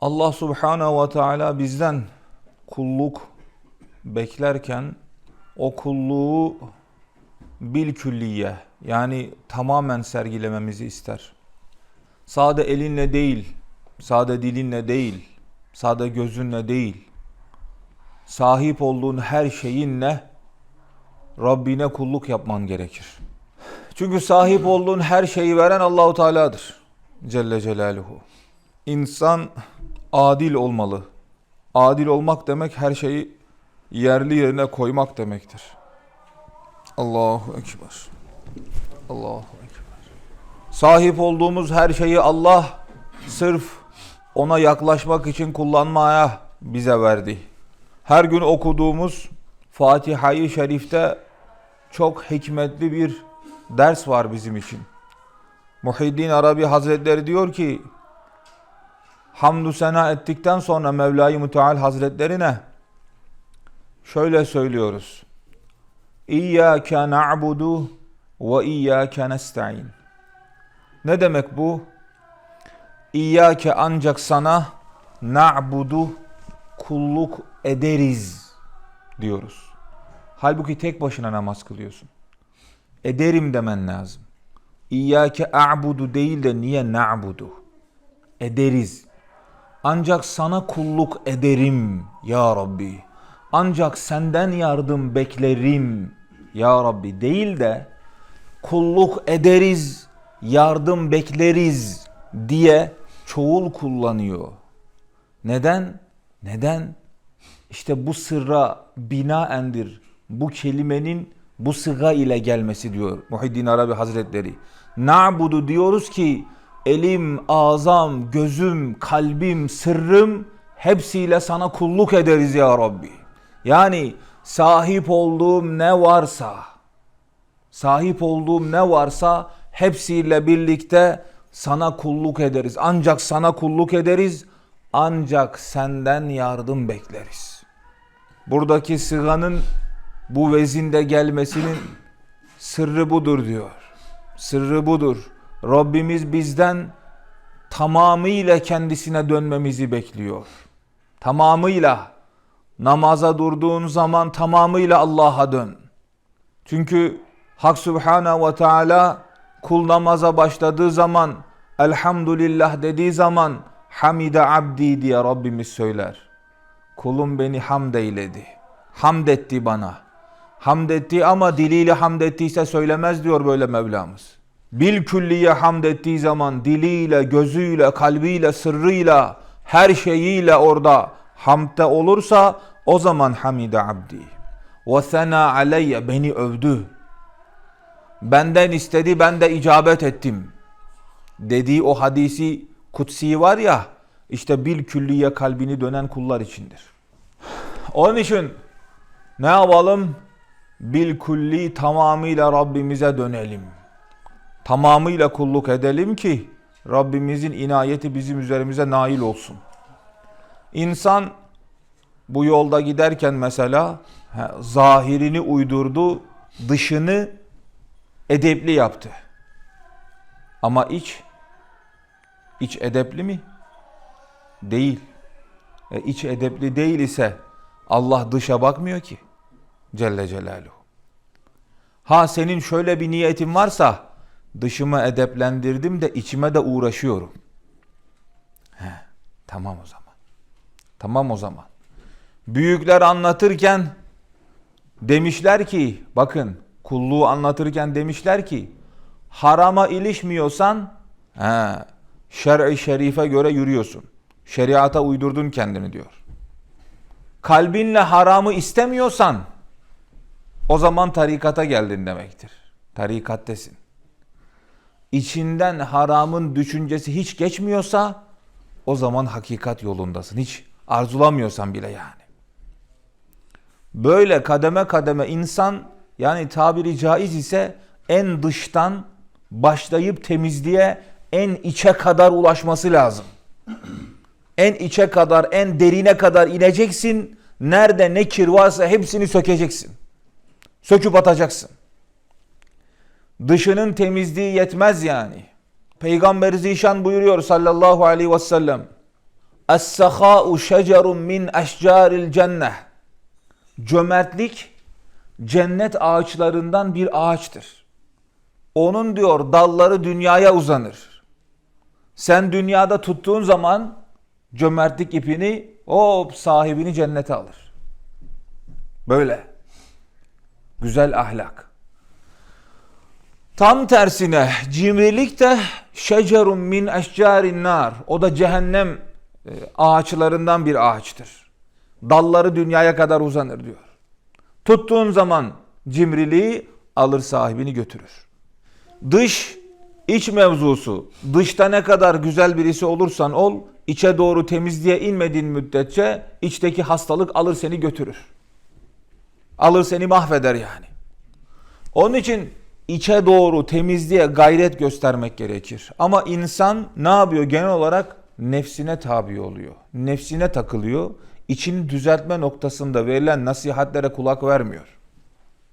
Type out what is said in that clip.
Allah subhanahu ve teala bizden kulluk beklerken o kulluğu bil külliye yani tamamen sergilememizi ister. Sade elinle değil, sade dilinle değil, sade gözünle değil, sahip olduğun her şeyinle Rabbine kulluk yapman gerekir. Çünkü sahip olduğun her şeyi veren Allahu Teala'dır. Celle Celaluhu. İnsan adil olmalı. Adil olmak demek her şeyi yerli yerine koymak demektir. Allahu Ekber. Allahu Ekber. Sahip olduğumuz her şeyi Allah sırf ona yaklaşmak için kullanmaya bize verdi. Her gün okuduğumuz Fatiha-i Şerif'te çok hikmetli bir ders var bizim için. Muhiddin Arabi Hazretleri diyor ki hamdü sena ettikten sonra Mevla-i Müteal Hazretlerine şöyle söylüyoruz. İyyâke na'budu ve iyyâke nesta'in. Ne demek bu? İyyâke ancak sana na'budu kulluk ederiz diyoruz. Halbuki tek başına namaz kılıyorsun. Ederim demen lazım. İyyâke a'budu değil de niye na'budu? Ederiz. Ancak sana kulluk ederim ya Rabbi. Ancak senden yardım beklerim ya Rabbi değil de kulluk ederiz, yardım bekleriz diye çoğul kullanıyor. Neden? Neden? İşte bu sırra binaendir. Bu kelimenin bu sıga ile gelmesi diyor Muhiddin Arabi Hazretleri. Na'budu diyoruz ki elim, ağzam, gözüm, kalbim, sırrım hepsiyle sana kulluk ederiz ya Rabbi. Yani sahip olduğum ne varsa, sahip olduğum ne varsa hepsiyle birlikte sana kulluk ederiz. Ancak sana kulluk ederiz, ancak senden yardım bekleriz. Buradaki sıganın bu vezinde gelmesinin sırrı budur diyor. Sırrı budur. Rabbimiz bizden tamamıyla kendisine dönmemizi bekliyor. Tamamıyla namaza durduğun zaman tamamıyla Allah'a dön. Çünkü Hak Subhanahu ve Teala kul namaza başladığı zaman elhamdülillah dediği zaman hamide abdi diye Rabbimiz söyler. Kulum beni hamd eyledi. Hamd etti bana. Hamd etti ama diliyle hamd ettiyse söylemez diyor böyle Mevlamız. Bil külliye hamd ettiği zaman diliyle, gözüyle, kalbiyle, sırrıyla, her şeyiyle orada hamdde olursa o zaman hamide abdi. Ve sena aleyye beni övdü. Benden istedi ben de icabet ettim. Dediği o hadisi kutsi var ya işte bil külliye kalbini dönen kullar içindir. Onun için ne yapalım? Bil kulli tamamıyla Rabbimize dönelim. Tamamıyla kulluk edelim ki Rabbimizin inayeti bizim üzerimize nail olsun. İnsan bu yolda giderken mesela zahirini uydurdu, dışını edepli yaptı. Ama iç, iç edepli mi? Değil. E, iç edepli değil ise Allah dışa bakmıyor ki. Celle Celaluhu. Ha senin şöyle bir niyetin varsa dışımı edeplendirdim de içime de uğraşıyorum. He, tamam o zaman. Tamam o zaman. Büyükler anlatırken demişler ki bakın kulluğu anlatırken demişler ki harama ilişmiyorsan he, şer'i şerife göre yürüyorsun. Şeriata uydurdun kendini diyor. Kalbinle haramı istemiyorsan o zaman tarikata geldin demektir. Tarikattesin. İçinden haramın düşüncesi hiç geçmiyorsa o zaman hakikat yolundasın. Hiç arzulamıyorsan bile yani. Böyle kademe kademe insan yani tabiri caiz ise en dıştan başlayıp temizliğe en içe kadar ulaşması lazım. En içe kadar, en derine kadar ineceksin. Nerede ne kir varsa hepsini sökeceksin. Söküp atacaksın. Dışının temizliği yetmez yani. Peygamber Zişan buyuruyor sallallahu aleyhi ve sellem. Es-sahâ'u şecerun min eşcaril cenneh. Cömertlik cennet ağaçlarından bir ağaçtır. Onun diyor dalları dünyaya uzanır. Sen dünyada tuttuğun zaman cömertlik ipini o sahibini cennete alır. Böyle. Güzel ahlak. Tam tersine cimrilik de şecerun min eşcarin nar. O da cehennem e, ağaçlarından bir ağaçtır. Dalları dünyaya kadar uzanır diyor. Tuttuğun zaman cimriliği alır sahibini götürür. Dış iç mevzusu. Dışta ne kadar güzel birisi olursan ol, içe doğru temizliğe inmediğin müddetçe içteki hastalık alır seni götürür. Alır seni mahveder yani. Onun için içe doğru temizliğe gayret göstermek gerekir. Ama insan ne yapıyor genel olarak? Nefsine tabi oluyor. Nefsine takılıyor. İçini düzeltme noktasında verilen nasihatlere kulak vermiyor.